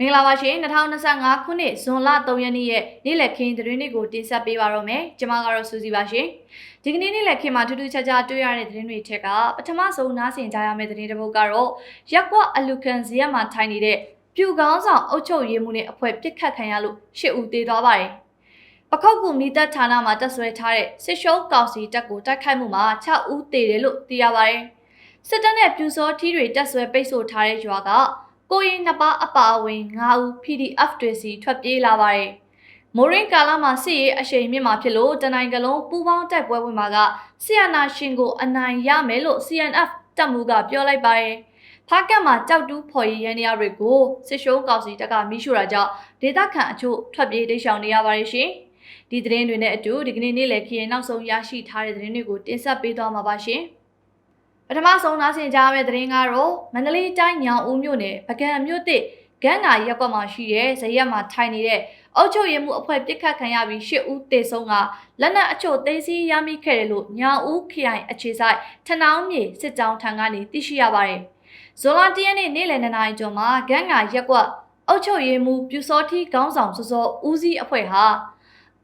မင်္ဂလာပါရှင်2025ခုနှစ်ဇွန်လ3ရက်နေ့ရဲ့နေ့လည်ခင်းသတင်းတွေကိုတင်ဆက်ပေးပါတော့မယ်ကျွန်မကတော့စူစီပါရှင်ဒီကနေ့နေ့လည်ခင်းမှာထူးထူးခြားခြားတွေ့ရတဲ့သတင်းတွေထက်ကပထမဆုံးနားဆင်ကြရမယ့်သတင်းတစ်ပုဒ်ကတော့ရက်ကွက်အလူခံဇီယက်မှာထိုင်နေတဲ့ပြူကောင်းဆောင်အုပ်ချုပ်ရေးမှုနဲ့အဖွဲ့ပစ်ခတ်ခံရလို့ရှစ်ဦးသေသွားပါတယ်ပခောက်ကူမိသက်ဌာနမှာတက်ဆွဲထားတဲ့စစ်ရှုံးကောင်စီတပ်ကိုတိုက်ခိုက်မှုမှာ6ဦးသေတယ်လို့သိရပါတယ်စစ်တပ်နဲ့ပြူစောထီးတွေတက်ဆွဲပိတ်ဆို့ထားတဲ့ရွာက ကိုရင်နှစ်ပါးအပါအဝင်9ဦး PDF တွေစီထွက်ပြေးလာပါတယ်။မိုရင်းကာလာမှာစစ်ရေးအရှိန်မြင့်မှာဖြစ်လို့တနိုင်ကလုံးပူးပေါင်းတိုက်ပွဲဝင်မှာကဆီယနာရှင်ကိုအနိုင်ရမယ်လို့ CNF တပ်မှုကပြောလိုက်ပါတယ်။ဖားကတ်မှာကြောက်တူးဖော်ရည်ရန်နေရတွေကိုစစ်ရှုံးကောင်စီတပ်ကမိရှုတာကြောင့်ဒေသခံအချို့ထွက်ပြေးတိတ်ရှောင်နေရပါတယ်ရှင်။ဒီသတင်းတွေနဲ့အတူဒီကနေ့နေ့လည်ခရင်နောက်ဆုံးရရှိထားတဲ့သတင်းတွေကိုတင်ဆက်ပေးသွားမှာပါရှင်။ ပထမဆုံးနားဆင်ကြရမယ့်သတင်းကတော့မန္တလေးတိုင်းညောင်ဦးမြို့နယ်ပကံမြို့တစ်ဂန်းနာရက်ကွက်မှာရှိတဲ့ဇရက်မှာထိုင်နေတဲ့အုတ်ချုပ်ရမှုအဖွဲ့ပြစ်ခတ်ခံရပြီး၈ဦးသေဆုံးကလက်နက်အချို့သိမ်းဆည်းရမိခဲ့တယ်လို့ညောင်ဦးခရိုင်အခြေဆိုင်ထနောင်းမြေစစ်ကြောင်းထံကနေသိရှိရပါတယ်။ဇွန်လ၁ရက်နေ့နေ့လယ်၂နာရီကျော်မှာဂန်းနာရက်ကွက်အုတ်ချုပ်ရမှုပြူစောထီခေါင်းဆောင်စောစောဦးစီးအဖွဲ့ဟာ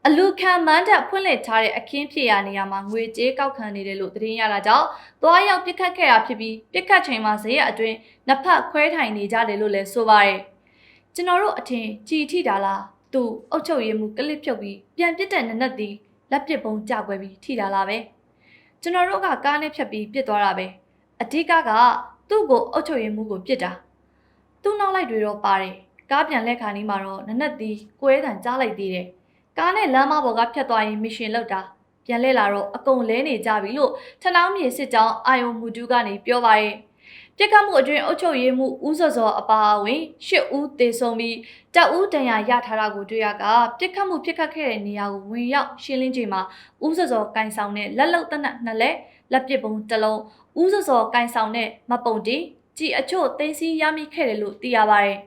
အလူခံမန်းတက်ဖွင့်လှစ်ထားတဲ့အခင်းဖြစ်ရာနေရာမှာငွေကြေးကောက်ခံနေတယ်လို့သတင်းရတာကြောင့်သွားရောက်ပြစ်ခတ်ခဲ့တာဖြစ်ပြီးပြစ်ခတ်ချိန်မှာဇေယျအတွင်းနှစ်ဖက်ခွဲထိုင်နေကြတယ်လို့လည်းဆိုပါတယ်။ကျွန်တော်တို့အထင်ကြည်ထိတာလားသူအုတ်ချုပ်ရည်မှုကလစ်ဖြုတ်ပြီးပြန်ပစ်တဲ့နနက်သည်လက်ပစ်ပုံကြွယ်ပြီးထိတာလားပဲ။ကျွန်တော်တို့ကကားနဲ့ဖြတ်ပြီးပစ်သွားတာပဲ။အဓိကကသူ့ကိုအုတ်ချုပ်ရည်မှုကိုပစ်တာ။သူ့နောက်လိုက်တွေတော့ပါတယ်။ကားပြန်လက်ခါနီးမှာတော့နနက်သည်ကွဲတံကြားလိုက်သေးတယ်။ ကားနဲ့လမ်းမပေါ်ကဖြတ်သွားရင်မရှင်လောက်တာပြန်လဲလာတော့အကုန်လဲနေကြပြီလို့ထနောင်းမြေစစ်ကြောင်းအာယုံမူတူကနေပြောပါရဲ့ပြစ်ခတ်မှုအတွင်းအုပ်ချုပ်ရေးမှုဦးစောစောအပါအဝင်၈ဦးသေဆုံးပြီးတပ်ဦးတန်ရာရထားတာကိုတွေ့ရကပြစ်ခတ်မှုဖြစ်ခတ်ခဲ့တဲ့နေရာကိုဝင်ရောက်ရှင်းလင်းချိန်မှာဦးစောစောကင်ဆောင်တဲ့လက်လုံတနက်နှစ်လက်လက်ပစ်ပုံတစ်လုံးဦးစောစောကင်ဆောင်တဲ့မပုံတီကြည်အချို့သိမ်းဆည်းရမိခဲ့တယ်လို့သိရပါတယ်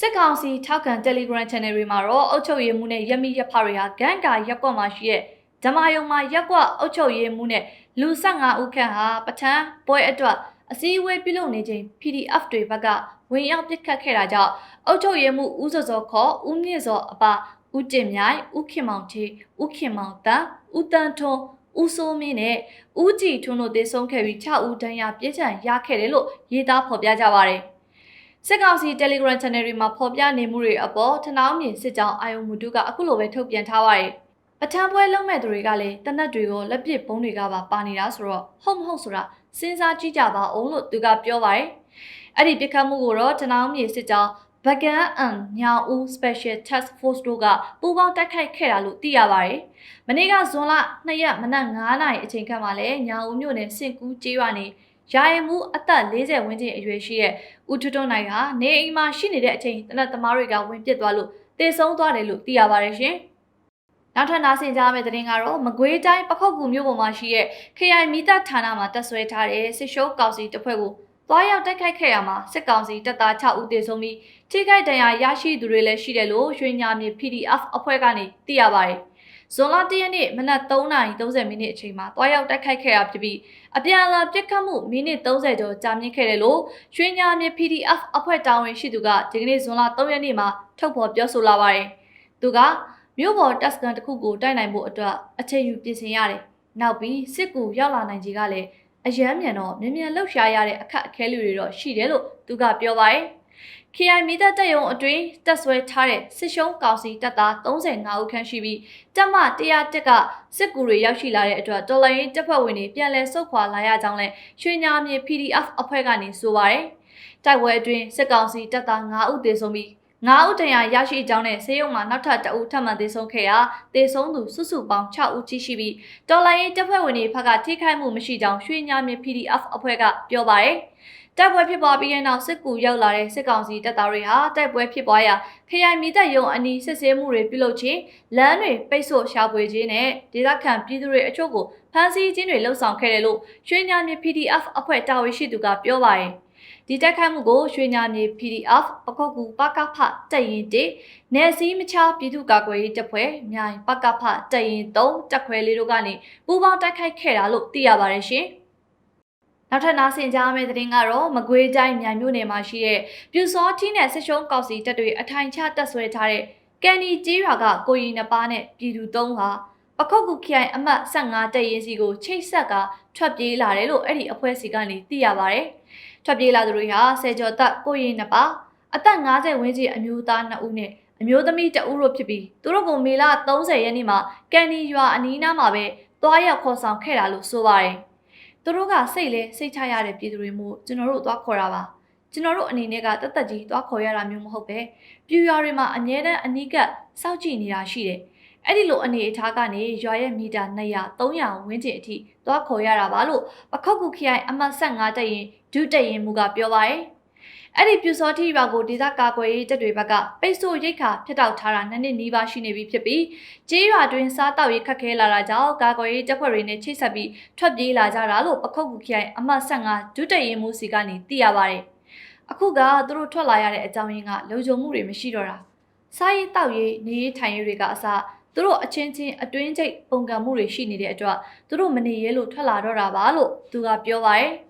စစ်ကောင်စီထောက်ခံ Telegram Channel တွေမှာတော့အုတ်ချုပ်ရေးမှုနဲ့ရက်မိရက်ဖတွေဟာဂန်ကာရက်ကွက်မှာရှိတဲ့ဓမ္မယုံမှာရက်ကွက်အုတ်ချုပ်ရေးမှုနဲ့လူ15ဦးခန့်ဟာပထန်းပွဲအတွက်အစည်းအဝေးပြုလုပ်နေချိန် PDF တွေဘက်ကဝင်ရောက်ပစ်ခတ်ခဲ့တာကြောင့်အုတ်ချုပ်ရေးမှုဦးစောစောခေါ်ဦးမြင့်စောအပဦးတင်မြိုင်ဦးခင်မောင်ချေဦးခင်မောင်တန်ဦးတန်ထွန်းဦးစိုးမင်းနဲ့ဦးကြည်ထွန်းတို့သေဆုံးခဲ့ပြီး6ဦးဒဏ်ရာပြင်းထန်ရခဲ့တယ်လို့ရေးသားဖော်ပြကြပါတယ်။ စစ်ကောင်စီ Telegram Channel တွေမှာဖော်ပြနေမှုတွေအပေါ်ထနောင်းမြင်စစ်ကြောင်းအာယုံမူတုကအခုလိုပဲထုတ်ပြန်ထားပါတယ်။ပထမပွဲလုံးမဲ့သူတွေကလည်းတနက်တွေကိုလက်ပစ်ဘုံတွေကပါပါနေတာဆိုတော့ဟုတ်မဟုတ်ဆိုတာစဉ်းစားကြည့်ကြပါအောင်လို့သူကပြောပါတယ်။အဲ့ဒီပြစ်ခတ်မှုကိုတော့ထနောင်းမြေစစ်ကြောင်းဗကန်အန်ညာဦး Special Task Force တို့ကပူးပေါင်းတိုက်ခိုက်ခဲ့တာလို့သိရပါတယ်။မနေ့ကဇွန်လ2ရက်မနက်9နာရီအချိန်ခန့်မှာလည်းညာဦးမြို့နယ်စင်ကူးကျေးရွာနေ ရာရင်မှုအသက်40ဝန်းကျင်အရွယ်ရှိတဲ့ဦးထွတ်ထွန်းနိုင်ကနေအိမ်မှာရှိနေတဲ့အချိန်တနက်သမားတွေကဝင်ပစ်သွားလို့တေဆုံးသွားတယ်လို့သိရပါတယ်ရှင်။နောက်ထပ်နားဆင်ကြမယ့်သတင်းကတော့မကွေးတိုင်းပခောက်ကူမြို့ပေါ်မှာရှိတဲ့ KI မိသားဌာနမှာတက်ဆွဲထားတဲ့စစ်ရှုံးကောင်စီတပ်ဖွဲ့ကိုသွားရောက်တိုက်ခိုက်ခဲ့ရမှာစစ်ကောင်စီတပ်သား6ဦးသေဆုံးပြီးထိခိုက်ဒဏ်ရာရရှိသူတွေလည်းရှိတယ်လို့ရွှေညာမြေ PDF အဖွဲ့ကနေသိရပါတယ်။ ဇွန်လ၁ရက်နေ့မနက်3:30မိနစ်အချိန်မှာတွားရောက်တိုက်ခိုက်ခဲ့တာဖြစ်ပြီးအပြန်အလှန်ပစ်ခတ်မှုမိနစ်30ကျော်ကြာမြင့်ခဲ့တယ်လို့ရွှေညာမြေ PDF အဖွဲ့တာဝန်ရှိသူကဒီကနေ့ဇွန်လ3ရက်နေ့မှာထုတ်ဖော်ပြောဆိုလာပါတယ်။သူကမြို့ပေါ်တက်စကန်တစ်ခုကိုတိုက်နိုင်ဖို့အတွက်အချိန်ယူပြင်ဆင်ရတယ်။နောက်ပြီးစစ်ကူရောက်လာနိုင်ခြေကလည်းအယမ်းမြန်တော့မြန်မြန်လှုပ်ရှားရတဲ့အခက်အခဲတွေတော့ရှိတယ်လို့သူကပြောပါတယ်။ KI မိသက်တက်ယုံအတွင်းတက်ဆွဲထားတဲ့စစ်ရှုံးကောင်စီတပ်သား35ဦးခန့်ရှိပြီးတပ်မ100တက်ကစစ်ကူတွေရောက်ရှိလာတဲ့အတွက်တော်လိုင်းတပ်ဖွဲ့ဝင်တွေပြန်လည်ဆုတ်ခွာလာရကြောင်းလဲရွှေညာမြေ PDF အဖွဲ့ကနေဆိုပါတယ်။တိုက်ပွဲအတွင်းစစ်ကောင်စီတပ်သား9ဦးသေဆုံးပြီးငါးဦးတရာရရှိကြောင်းနဲ့ဆေးရုံမှာနောက်ထပ်တအုပ်ထပ်မံသေဆုံးခဲ့ရာသေဆုံးသူစုစုပေါင်း6ဦးကြီးရှိပြီးတော်လိုင်းရေးတပ်ဖွဲ့ဝင်တွေဘက်ကထိခိုက်မှုမရှိကြောင်းရွှေညာမြေ PDF အဖွဲ့ကပြောပါရယ် တိုက်ပွဲဖြစ်ပွားပြီးတဲ့နောက်စစ်ကူရောက်လာတဲ့စစ်ကောင်စီတပ်သားတွေဟာတိုက်ပွဲဖြစ်ပွားရာခရိုင်မီတပ်ရုံအနီးစစ်ဆေးမှုတွေပြုလုပ်ခြင်းလမ်းတွေပိတ်ဆို့ရှာဖွေခြင်းနဲ့ဒေသခံပြည်သူတွေအချို့ကိုဖမ်းဆီးခြင်းတွေလှုံ့ဆော်ခဲ့တယ်လို့ရွှေညာမြေ PDF အဖွဲ့တာဝန်ရှိသူကပြောပါရယ်ဒီတက်ခိုက်မှုကိုရွှေညာမြေ PDF ပခုတ်ကူပကဖတက်ရင်တေနယ်စည်းမချပြည်သူ့ကာကွယ်ရေးတပ်ဖွဲ့မြိုင်ပကဖတက်ရင်3တက်ခွဲလေးတို့ကနေပူးပေါင်းတိုက်ခိုက်ခဲ့တာလို့သိရပါတယ်ရှင် နောက်ထပ်နားဆင်ကြရမယ့်သတင်းကတော့မကွေးတိုင်းမြိုင်မြို့နယ်မှာရှိတဲ့ပြူစောထီးနဲ့ဆစ်ရှုံးကောက်စီတပ်တွေအထိုင်ချတပ်ဆွဲထားတဲ့ကန်နီကျေးရွာကကိုရီနှစ်ပါးနဲ့ပြည်သူသုံးဟာပခုတ်ကူခိုင်အမှတ်15တပ်ရင်းစီကိုချိတ်ဆက်ကထွက်ပြေးလာတယ်လို့အဲ့ဒီအဖွဲ့စီကနေသိရပါဗျ။ထွက်ပြေးလာသူတွေဟာဆယ်ကျော်သက်ကိုရီနှစ်ပါးအသက်50ဝန်းကျင်အမျိုးသား2ဦးနဲ့အမျိုးသမီး2ဦးတို့ဖြစ်ပြီးသူတို့ကိုမေလ30ရက်နေ့မှာကန်နီရွာအနီးနားမှာပဲတွားရောက်ခေါ်ဆောင်ခဲ့တာလို့ဆိုပါတယ်။ သူတို့ကစိတ်လဲစိတ်ချရတဲ့ပြည်သူတွေမို့ကျွန်တော်တို့သွားခေါ်တာပါ။ကျွန်တော်တို့အနေနဲ့ကတသက်ကြီးသွားခေါ်ရတာမျိုးမဟုတ်ပဲပြူရွာတွေမှာအမြဲတမ်းအနီးကပ်စောင့်ကြည့်နေတာရှိတယ်။အဲ့ဒီလိုအနေအထားကနေရွာရဲ့မီတာ200 300ဝန်းကျင်အထိသွားခေါ်ရတာပါလို့ပခောက်ကူခရိုင်အမှတ်15တက်ရင်ဒုတက်ရင်မူကပြောပါရယ်။ အဲ့ဒီပြူစောတိရွာကိုဒေသကာကွယ်ရေးတပ်တွေဘက်ကပိတ်ဆို့ရိတ်ခါဖျက်တောက်ထားတာနှစ်နှစ်နီးပါးရှိနေပြီဖြစ်ပြီးကျေးရွာတွင်စားတောက်ရေးခက်ခဲလာတာကြောင့်ကာကွယ်ရေးတပ်ဖွဲ့တွေနဲ့ချိတ်ဆက်ပြီးထွက်ပြေးလာကြတာလို့ပခုတ်ကူခရိုင်အမှတ်15ဒုတက်ရင်မူစီကနေသိရပါတယ်။အခုကသူတို့ထွက်လာရတဲ့အကြောင်းရင်းကလုံခြုံမှုတွေမရှိတော့တာ။စားရေးတောက်ရေးနေရေးထိုင်ရေးတွေကအစသူတို့အချင်းချင်းအတွင်းကျိတ်ပုံကံမှုတွေရှိနေတဲ့အတွက်သူတို့မနေရဲလို့ထွက်လာတော့တာပါလို့သူကပြောပါတယ်။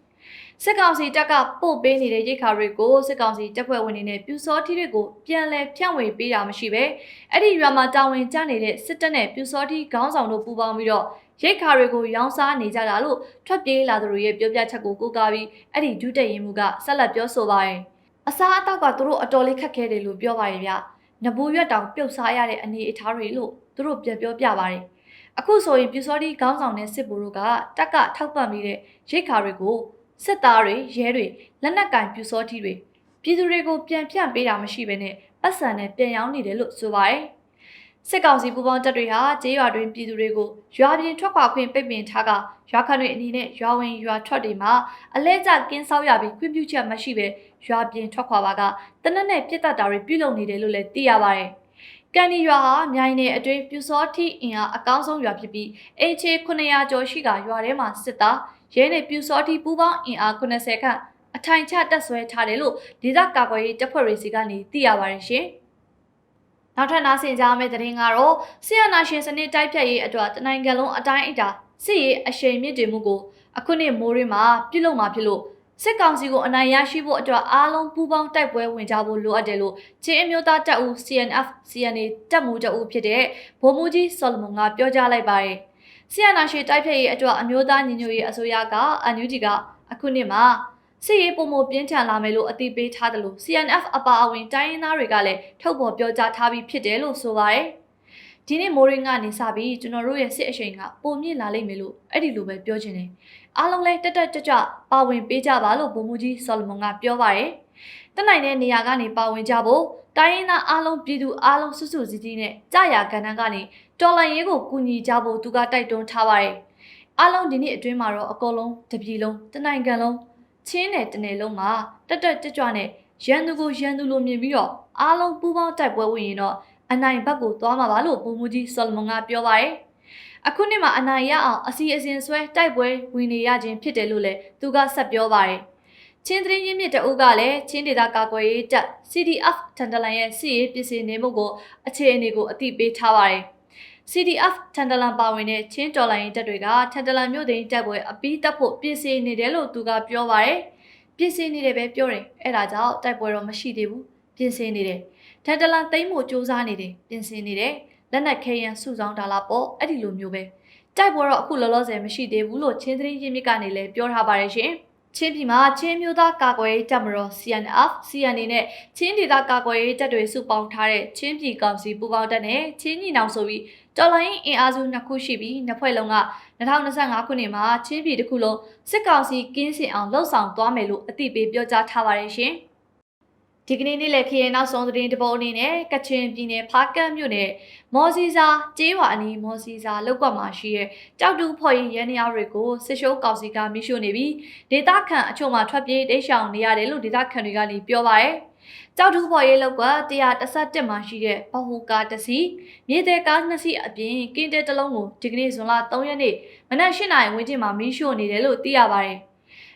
စစ်ကောင်စီတပ်ကပို့ပေးနေတဲ့ရိတ်ခါတွေကိုစစ်ကောင်စီတပ်ဖွဲ့ဝင်တွေနဲ့ပြူစောထီတွေကိုပြန်လည်ဖြန့်ဝေပေးတာမရှိပဲအဲ့ဒီရွာမှာတာဝန်ကျနေတဲ့စစ်တပ်နဲ့ပြူစောထီခေါင်းဆောင်တို့ပူးပေါင်းပြီးတော့ရိတ်ခါတွေကိုရောင်းစားနေကြတာလို့ထွက်ပြေးလာသူတွေရဲ့ပြောပြချက်ကိုကိုးကားပြီးအဲ့ဒီဒုတက်ရင်မှုကဆက်လက်ပြောဆိုပါတယ်။အစားအသောက်ကသူတို့အတော်လေးခက်ခဲတယ်လို့ပြောပါရဲ့ဗျ။နဘူးရွက်တောင်ပြုတ်စားရတဲ့အနေအထားတွေလို့သူတို့ပြန်ပြောပြပါတယ်။အခုဆိုရင်ပြူစောတိခေါင်းဆောင်တဲ့စစ်ဗိုလ်တို့ကတက်ကထောက်ပံ့ပြီးတဲ့ရိတ်ခါတွေကို စစ်သားတွေရဲတွေလက်နက်ကင်ပြူစောတိတွေပြည်သူတွေကိုပြန်ဖြန့်ပေးတာမရှိဘဲနဲ့ပတ်စံနဲ့ပြန်ရောင်းနေတယ်လို့ဆိုပါတယ်။စစ်ကောင်စီပူးပေါင်းတပ်တွေဟာကျေးရွာတွင်ပြည်သူတွေကိုရွာပြင်ထွက်ခွာခွင့်ပိတ်ပင်ထားကရွာခန့်တွေအနေနဲ့ရွာဝင်ရွာထွက်တွေမှာအလဲကျကင်းဆောက်ရပြီးခွင့်ပြုချက်မရှိဘဲရွာပြင်ထွက်ခွာပါကတနက်နဲ့ပြစ်တက်တာတွေပြုလုပ်နေတယ်လို့လည်းသိရပါတယ်။ကန်ဒီရွာဟာမြိုင်နယ်အတွင်းပြူစောတိအင်အားအကောင်းဆုံးရွာဖြစ်ပြီးအင်ချေ900ကျော်ရှိကရွာထဲမှာစစ်သား ရဲနဲ့ပြူစောတိပူးပေါင်းအင်အား80ခန့်အထိုင်ချတက်ဆွဲထားတယ်လို့ဒေသကာကွယ်ရေးတပ်ဖွဲ့တွေစီကနေသိရပါတယ်ရှင်။နောက်ထပ်နားဆင်ကြမယ့်သတင်းကတော့ဆီယနာရှင်စနစ်တိုက်ဖြတ်ရေးအတွက်တနိုင်ငံလုံးအတိုင်းအတာစစ်ရေးအရှိန်မြင့်တင်မှုကိုအခုနှစ်မိုးရင်းမှာပြုလုပ်မှာဖြစ်လို့စစ်ကောင်စီကိုအနိုင်ရရှိဖို့အတွက်အားလုံးပူးပေါင်းတိုက်ပွဲဝင်ကြဖို့လိုအပ်တယ်လို့ချင်းအမျိုးသားတပ်ဦး CNF CNA တပ်မှုတပ်ဦးဖြစ်တဲ့ဗိုလ်မှူးကြီးဆော်လမွန်ကပြောကြားလိုက်ပါတယ်။ ဆီယနာရှိတိုက်ဖြတ်ရေးအတွက်အမျိုးသားညီညွတ်ရေးအစိုးရကအန်ယူဂျီကအခုနှစ်မှာစစ်ရေးပုံမပြင်းထန်လာမယ်လို့အသိပေးထားတယ်လို့ CNF အပါအဝင်တိုင်းရင်းသားတွေကလည်းထုတ်ဖော်ပြောကြားထားပြီးဖြစ်တယ်လို့ဆိုပါတယ်။ဒီနေ့မိုးရင်းကနေစပြီးကျွန်တော်တို့ရဲ့စစ်အရှိန်ကပုံမြင့်လာလိမ့်မယ်လို့အဲ့ဒီလိုပဲပြောချင်တယ်။အားလုံးလည်းတက်တက်ကြွကြွပါဝင်ပေးကြပါလို့ဗိုလ်မှူးကြီးဆော်လမွန်ကပြောပါတယ်။တနိုင်တဲ့နေရာကနေပါဝင်ကြဖို့တိုင်းရင်းသားအားလုံးပြည်သူအားလုံးစုစုစည်းစည်းနဲ့ကြာရကဏ္ဍကနေ တော်လှန်ရေးကိုကူညီကြဖို့သူကတိုက်တွန်းထားပါတယ်။အားလုံးဒီနေ့အတွင်းမှာတော့အကုန်လုံးတပြည်လုံးတနိုင်ငံလုံးချင်းနယ်တနယ်လုံးမှာတက်တက်ကြွကြွနဲ့ရန်သူကိုရန်သူလိုမြင်ပြီးတော့အားလုံးပူးပေါင်းတိုက်ပွဲဝင်ရင်တော့အနိုင်ဘက်ကိုသွားမှာပါလို့ပုံမူကြီးဆော်လမွန်ကပြောပါတယ်။အခုနှစ်မှာအနိုင်ရအောင်အစီအစဉ်ဆွဲတိုက်ပွဲဝင်နေရခြင်းဖြစ်တယ်လို့လည်းသူကဆက်ပြောပါတယ်။ချင်းသတင်းရင်းမြစ်တအုပ်ကလည်းချင်းဒေတာကာကွယ်ရေးတပ် CDF တန်တလန်ရဲ့စစ်ရေးပြည်စင်နေမှုကိုအခြေအနေကိုအသိပေးထားပါတယ်။ CDF ထန်တလန်ပါဝင်တဲ့ချင်းတော်လိုင်းတပ်တွေကထန်တလန်မြို့သိမ်းတပ်ပွဲအပီးတက်ဖို့ပြင်ဆင်နေတယ်လို့သူကပြောပါတယ်။ပြင်ဆင်နေတယ်ပဲပြောတယ်။အဲဒါကြောင့်တိုက်ပွဲတော့မရှိသေးဘူး။ပြင်ဆင်နေတယ်။ထန်တလန်သိမ်းဖို့စူးစမ်းနေတယ်။ပြင်ဆင်နေတယ်။လက်နက်ခဲယံစုဆောင်းတာလားပေါ့။အဲ့ဒီလိုမျိုးပဲ။တိုက်ပွဲတော့အခုလောလောဆယ်မရှိသေးဘူးလို့ချင်းသတင်းရင်းမြစ်ကနေလည်းပြောထားပါတယ်ရှင်။ချင်းပြည်မှာချင်းမျိုးသားကာကွယ်ရေးတပ်မတော် CNF CNA နဲ့ချင်းဒေသကာကွယ်ရေးတပ်တွေစုပေါင်းထားတဲ့ချင်းပြည်ကောင်စီပူးပေါင်းတပ်နဲ့ချင်းညီနောင်ဆိုပြီး တော်လိုင်းအင်အားစုနှစ်ခုရှိပြီးနှစ်ဖွဲ့လုံးက2025ခုနှစ်မှာချင်းပြည်တစ်ခုလုံးစစ်ကောင်စီကင်းစင်အောင်လှုပ်ဆောင်သွားမယ်လို့အသိပေးပြောကြားထားပါတယ်ရှင်။ဒီကနေ့နေ့လည်ခရင်နောက်ဆုံးသတင်းတပုတ်အနေနဲ့ကချင်ပြည်နယ်ဖားကန့်မြို့နယ်မော်စီစာကျေးရွာအနီးမော်စီစာလောက်ကွက်မှာရှိတဲ့ကြောက်တူဖော်ရင်ရန်နေရာတွေကိုစစ်ရှိုးကောင်စီကမိရှို့နေပြီးဒေသခံအချို့မှာထွက်ပြေးတိတ်ရှောင်နေရတယ်လို့ဒေသခံတွေကလည်းပြောပါရယ် ကြောက်တူဖော်ရေးလောက်က131မှာရှိတဲ့ဘဟုကားတစ်စီးမြေတဲကားနှစ်စီးအပြင်ကင်းတဲတစ်လုံးကိုဒီကနေ့ဇွန်လ3ရက်နေ့မနက်၈နာရီဝန်းကျင်မှာမိရှို့နေတယ်လို့သိရပါတယ်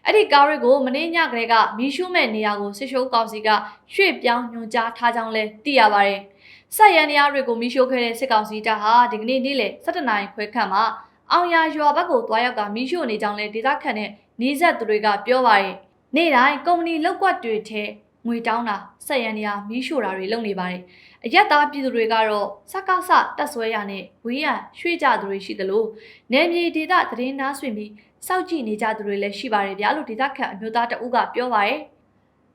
အဲ့ဒီကားတွေကိုမင်းညကလေးကမီးရှို့မဲ့နေရာကိုစစ်ရှိုးကောင်စီကရွှေ့ပြောင်းညွှန်ကြားထားကြောင်းလည်းသိရပါတယ်။ဆက်ရန်နေရာတွေကိုမီးရှို့ခဲ့တဲ့စစ်ကောင်စီတပ်ဟာဒီကနေ့နေ့လယ်7နာရီခွဲခန့်မှာအောင်ရရွာဘက်ကိုတွားရောက်ကမီးရှို့နေကြောင်းလည်းဒေသခံနဲ့နီးစပ်သူတွေကပြောပါရဲ့နေ့တိုင်းကုမ္ပဏီလောက်ကွက်တွေထဲ ငွေတောင်းတာဆက်ရန်နေရမီးရှို့တာတွေလုပ်နေပါတယ်အရက်သားပြည်သူတွေကတော့စက္ကစတက်ဆွဲရနဲ့ဝေးရရွှေ့ကြသူတွေရှိသလိုနယ်မြေဒေသသတင်းနားဆွင့်ပြီးစောက်ကြည့်နေကြသူတွေလည်းရှိပါတယ်ဗျာလို့ဒေသခံအမျိုးသားတအုပ်ကပြောပါရဲ့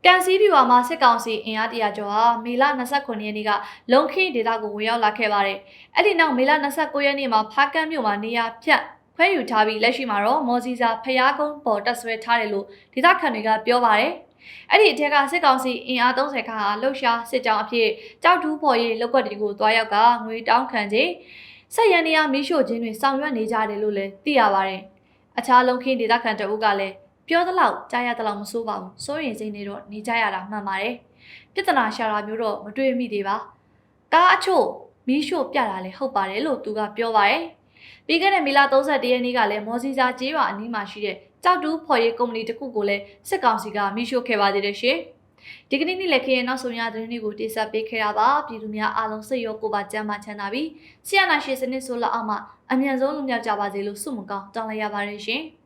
ကန်စီပြူဝါမှာစစ်ကောင်စီအင်အားတရာကျော်ဟာမေလ29ရက်နေ့ကလုံခင်းဒေသကိုဝင်ရောက်လာခဲ့ပါတယ်။အဲ့ဒီနောက်မေလ29ရက်နေ့မှာဖားကန်းမြို့မှာနေရာဖြတ်ခွဲယူထားပြီးလက်ရှိမှာတော့မော်စီစာဖျားကုန်းပေါ်တက်ဆွဲထားတယ်လို့ဒေသခံတွေကပြောပါတယ်။ အဲ့ဒီအထက်ကစစ်ကောင်စီအင်အား30ခါဟာလှုပ်ရှားစစ်ကြောင်းအဖြစ်ကြောက်တူးပေါ်ရေးလောက်ကွက်တွေကိုတွားရောက်ကငွေတောင်းခံခြင်းဆက်ရန်နေရမီးရှို့ခြင်းတွေဆောင်ရွက်နေကြတယ်လို့လည်းသိရပါတယ်။အခြားလုံခင်းဒေသခံတအုပ်ကလည်းပြောသလောက်ကြားရသလောက်မစိုးပါဘူးစိုးရင်စိတ်နေတော့နေကြရတာမှန်ပါတယ်ပြဿနာရှာတာမျိုးတော့မတွေ့မိသေးပါကားအချို့မီးရှို့ပြတာလည်းဟုတ်ပါတယ်လို့သူကပြောပါတယ်ပြီးခဲ့တဲ့မေလ31ရက်နေ့ကလည်းမော်စီစာကျေးရွာအနီးမှာရှိတဲ့ ကြောက်တူးဖော်ရေးကုမ္ပဏီတစ်ခုကိုလည်းစစ်ကောင်စီကမိရှို့ခဲ့ပါသေးတယ်ရှင်။ဒီကနေ့နေ့လည်းခရင်နောက်ဆုံးရသတင်းတွေကိုတင်ဆက်ပေးခဲ့တာပါ။ပြည်သူများအားလုံးစိတ်ရောကိုယ်ပါကျန်းမာချမ်းသာပြီးဆီယနာရှင်စနစ်ဆိုလောက်အောင်မှအမြန်ဆုံးလွတ်မြောက်ကြပါစေလို့ဆုမကောင်းတောင်းလိုက်ရပါတယ်ရှင်။